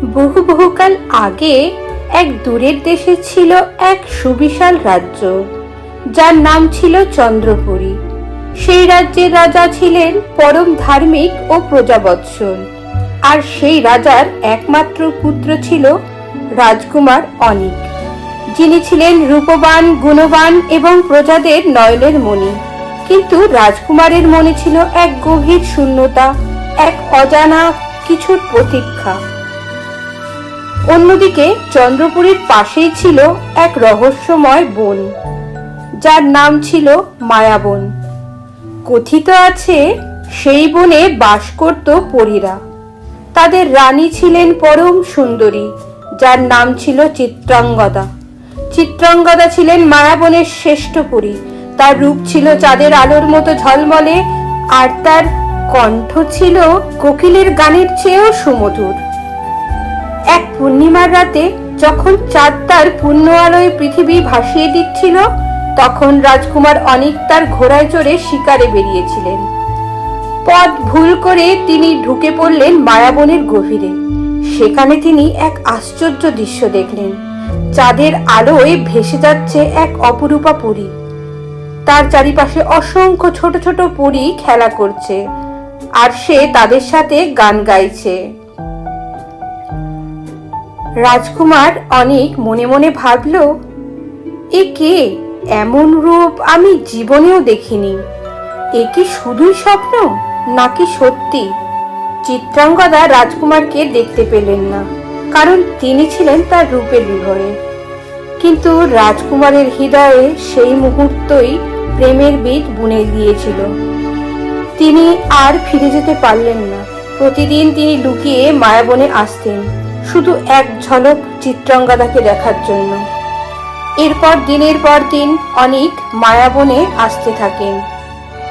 বহু বহুকাল আগে এক দূরের দেশে ছিল এক সুবিশাল রাজ্য, যার নাম ছিল চন্দ্রপুরী। সেই রাজ্যের রাজা ছিলেন পরম ধার্মিক ও প্রজাবৎসল, আর সেই রাজার একমাত্র পুত্র ছিল রাজকুমার অনিক, যিনি ছিলেন রূপবান, গুণবান এবং প্রজাদের নয়নের মণি। কিন্তু রাজকুমারের মনে ছিল এক গভীর শূন্যতা, এক অজানা কিছুর প্রতীক্ষা। অন্যদিকে চন্দ্রপুরীর পাশেই ছিল এক রহস্যময় বন, যার নাম ছিল মায়াবন কথিত আছে সেই বনে বাস করত পরীরা। তাদের রানী ছিলেন পরম সুন্দরী, যার নাম ছিল চিত্রাঙ্গদা। চিত্রাঙ্গদা ছিলেন মায়াবনের শ্রেষ্ঠ পরী। তার রূপ ছিল চাঁদের আলোর মতো ঝলমলে, আর তার কণ্ঠ ছিল কোকিলের গানের চেয়েও সুমধুর। এক পূর্ণিমার রাতে যখন চাঁদ তার পূর্ণ আলোয় পৃথিবী ভাসিয়ে দিচ্ছিল, তখন রাজকুমার অনেক তার ঘোড়ায় চড়ে শিকারে বেরিয়েছিলেন। পথ ভুল করে তিনি ঢুকে পড়লেন মায়াবনের গভীরে। সেখানে তিনি এক আশ্চর্য দৃশ্য দেখলেন। চাঁদের আলোয় ভেসে যাচ্ছে এক অপরূপা পরী। তার চারিপাশে অসংখ্য ছোট ছোট পরী খেলা করছে, আর সে তাদের সাথে গান গাইছে। রাজকুমার অনেক মনে মনে ভাবল, এ কে? এমন রূপ আমি জীবনেও দেখিনি। এ কি শুধুই স্বপ্ন, নাকি সত্যি? চিত্রাঙ্গদা রাজকুমারকে দেখতে পেলেন না, কারণ তিনি ছিলেন তার রূপের বিভরে। কিন্তু রাজকুমারের হৃদয়ে সেই মুহূর্তই প্রেমের বীজ বুনে দিয়েছিল। তিনি আর ফিরে যেতে পারলেন না। প্রতিদিন তিনি লুকিয়ে মায়াবনে আসতেন। শুধু এক ঝলক চিত্রাঙ্গদাকে দেখার জন্য। এরপর দিনের পর দিন অনেক মায়াবনে আসতে থাকেন।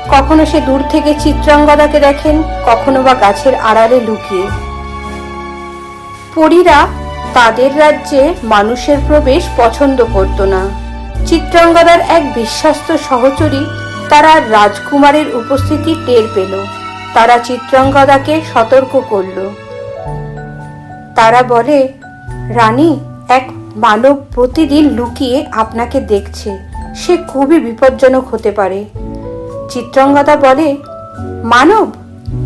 কখনো সে দূর থেকে চিত্রাঙ্গদাকে দেখেন, কখনো বা গাছের আড়ালে লুকিয়ে। পরীরা তাদের রাজ্যে মানুষের প্রবেশ পছন্দ করত না। চিত্রাঙ্গদার এক বিশ্বাস্ত সহচরী তারা রাজকুমারের উপস্থিতি টের পেল। তারা চিত্রাঙ্গদাকে সতর্ক করল। তারা বলে, রানী, এক মানব প্রতিদিন লুকিয়ে আপনাকে দেখছে। সে খুবই বিপজ্জনক হতে পারে। চিত্রাঙ্গদা বলে, মানব?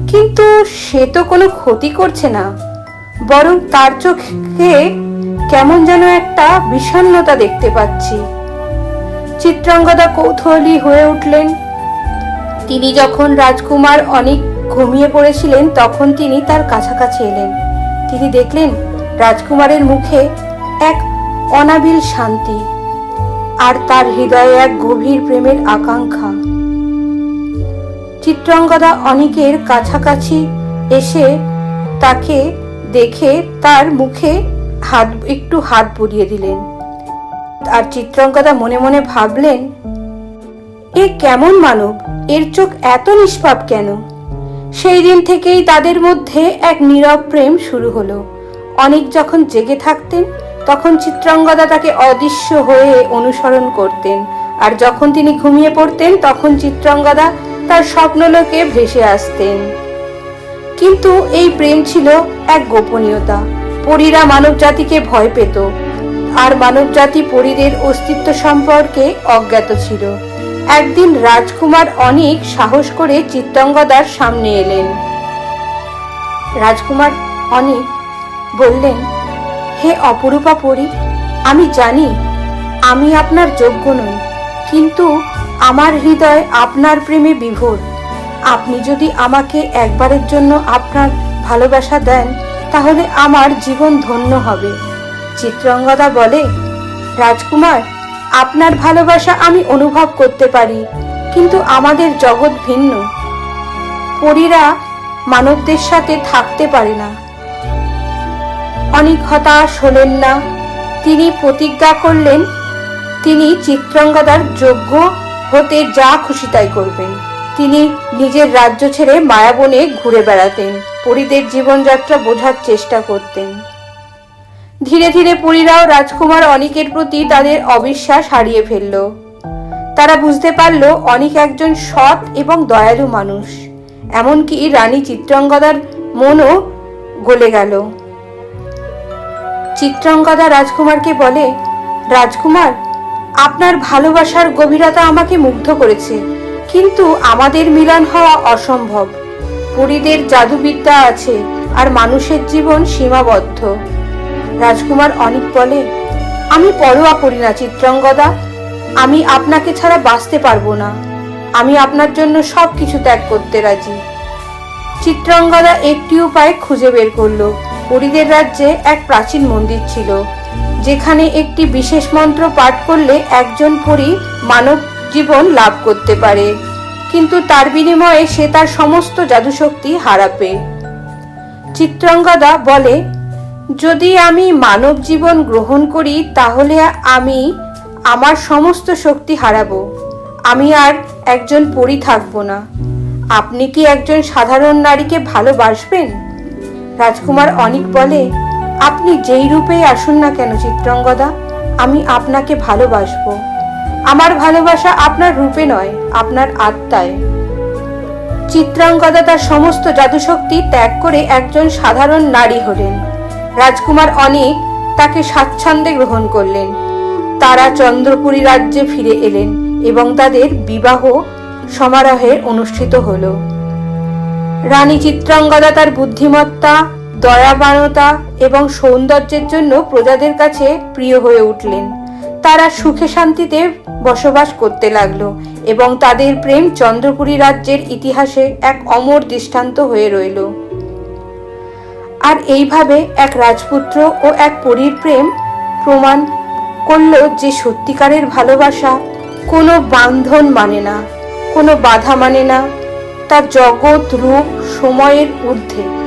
কিন্তু সে তো কোনো ক্ষতি করছে না। বরং তার চোখে কেমন যেন একটা বিষণ্ণতা দেখতে পাচ্ছি। চিত্রাঙ্গদা কৌতূহলী হয়ে উঠলেন। তিনি যখন রাজকুমার অনেক ঘুমিয়ে পড়েছিলেন, তখন তিনি তার কাছাকাছি এলেন। তিনি দেখলেন রাজকুমারের মুখে এক অনাবিল শান্তি আর তার হৃদয়ে এক গভীর প্রেমের আকাঙ্ক্ষা। চিত্রাঙ্গদা অনেকের কাছাকাছি এসে তাকে দেখে তার মুখে হাত, একটু হাত বুলিয়ে দিলেন। আর চিত্রাঙ্গদা মনে মনে ভাবলেন, এ কেমন মানব? এর চোখ এত নিষ্পাপ কেন? সেই দিন থেকেই তাদের মধ্যে এক নীরব প্রেম শুরু হলো। অনেক যখন জেগে থাকতেন, তখন চিত্রাঙ্গদা তাকে অদৃশ্য হয়ে অনুসরণ করতেন। আর যখন তিনি ঘুমিয়ে পড়তেন, তখন চিত্রাঙ্গদা তার স্বপ্নলোকে ভেসে আসতেন। কিন্তু এই প্রেম ছিল এক গোপনীয়তা। পরীরা মানব জাতিকে ভয় পেত। আর মানব জাতি পরীদের অস্তিত্ব সম্পর্কে অজ্ঞাত ছিল। একদিন রাজকুমার অনেক সাহস করে চিত্তাঙ্গদার সামনে এলেন। রাজকুমার অনেক বললেন, হে অপরূপা পরী, আমি জানি আমি আপনার যোগ্য নই, কিন্তু আমার হৃদয় আপনার প্রেমে বিভোর। আপনি যদি আমাকে একবারের জন্য আপনার ভালোবাসা দেন, তাহলে আমার জীবন ধন্য হবে। চিত্রঙ্গদা বলে, রাজকুমার আপনার ভালোবাসা আমি অনুভব করতে পারি, কিন্তু আমাদের জগৎ ভিন্ন। পরীরা মানবদের সাথে থাকতে পারে না। অনেক হতাশ হলেন না। তিনি প্রতিজ্ঞা করলেন, তিনি চিত্রাঙ্গদার যোগ্য হতে যা খুশি তাই করবেন। তিনি নিজের রাজ্য ছেড়ে মায়াবনে ঘুরে বেড়াতেন, পরীদের জীবনযাত্রা বোঝার চেষ্টা করতেন। ধীরে ধীরে পরীরাও রাজকুমার অনিকের প্রতি তাদের অবিশ্বাস হারিয়ে ফেলল। তারা বুঝতে পারল অনিক একজন সৎ এবং দয়ালু মানুষ। এমনকি রানী চিত্রাঙ্গদার মনও গলে গেল। চিত্রাঙ্গদা রাজকুমারকে বলে, রাজকুমার, আপনার ভালোবাসার গভীরতা আমাকে মুগ্ধ করেছে, কিন্তু আমাদের মিলন হওয়া অসম্ভব। পরীদের জাদুবিদ্যা আছে আর মানুষের জীবন সীমাবদ্ধ। রাজকুমার অনেক বলে, আমি পরোয়া করি না, চিত্রাঙ্গদা। আমি আপনাকে ছাড়া বাঁচতে পারব না। আমি আপনার জন্য সব কিছু ত্যাগ করতে রাজি। চিত্রাঙ্গদা একটি উপায় খুঁজে বের করল। পরীদের রাজ্যে এক প্রাচীন মন্দির ছিল, যেখানে একটি বিশেষ মন্ত্র পাঠ করলে একজন পরী মানব জীবন লাভ করতে পারে। কিন্তু তার বিনিময়ে সে তার সমস্ত জাদুশক্তি হারাবে। চিত্রাঙ্গদা বলে যদি আমি মানব জীবন গ্রহণ করি, তাহলে আমি আমার সমস্ত শক্তি হারাবো। আমি আর একজন পরী থাকব না। আপনি কি একজন সাধারণ নারীকে ভালোবাসবেন? রাজকুমার অনিক বলে, আপনি যেই রূপেই আসুন না কেন, চিত্রাঙ্গদা, আমি আপনাকে ভালোবাসবো। আমার ভালোবাসা আপনার রূপে নয়, আপনার আত্মায়। চিত্রাঙ্গদা তার সমস্ত জাদুশক্তি ত্যাগ করে একজন সাধারণ নারী হলেন। রাজকুমার অনেক তাকে স্বাচ্ছন্দ্যে গ্রহণ করলেন। তারা চন্দ্রপুরী রাজ্যে ফিরে এলেন এবং তাদের বিবাহ সমারোহে অনুষ্ঠিত হল। রানী চিত্রাঙ্গদা তার বুদ্ধিমত্তা, দয়াবানতা এবং সৌন্দর্যের জন্য প্রজাদের কাছে প্রিয় হয়ে উঠলেন। তারা সুখে শান্তিতে বসবাস করতে লাগল এবং তাদের প্রেম চন্দ্রপুরী রাজ্যের ইতিহাসে এক অমর দৃষ্টান্ত হয়ে রইল। আর এইভাবে এক রাজপুত্র ও এক পরীর প্রেম প্রমাণ করল যে সত্যিকারের ভালোবাসা কোনো বান্ধন মানে না, কোনো বাধা মানে না। তার জগৎ, রূপ, সময়ের ঊর্ধ্বে।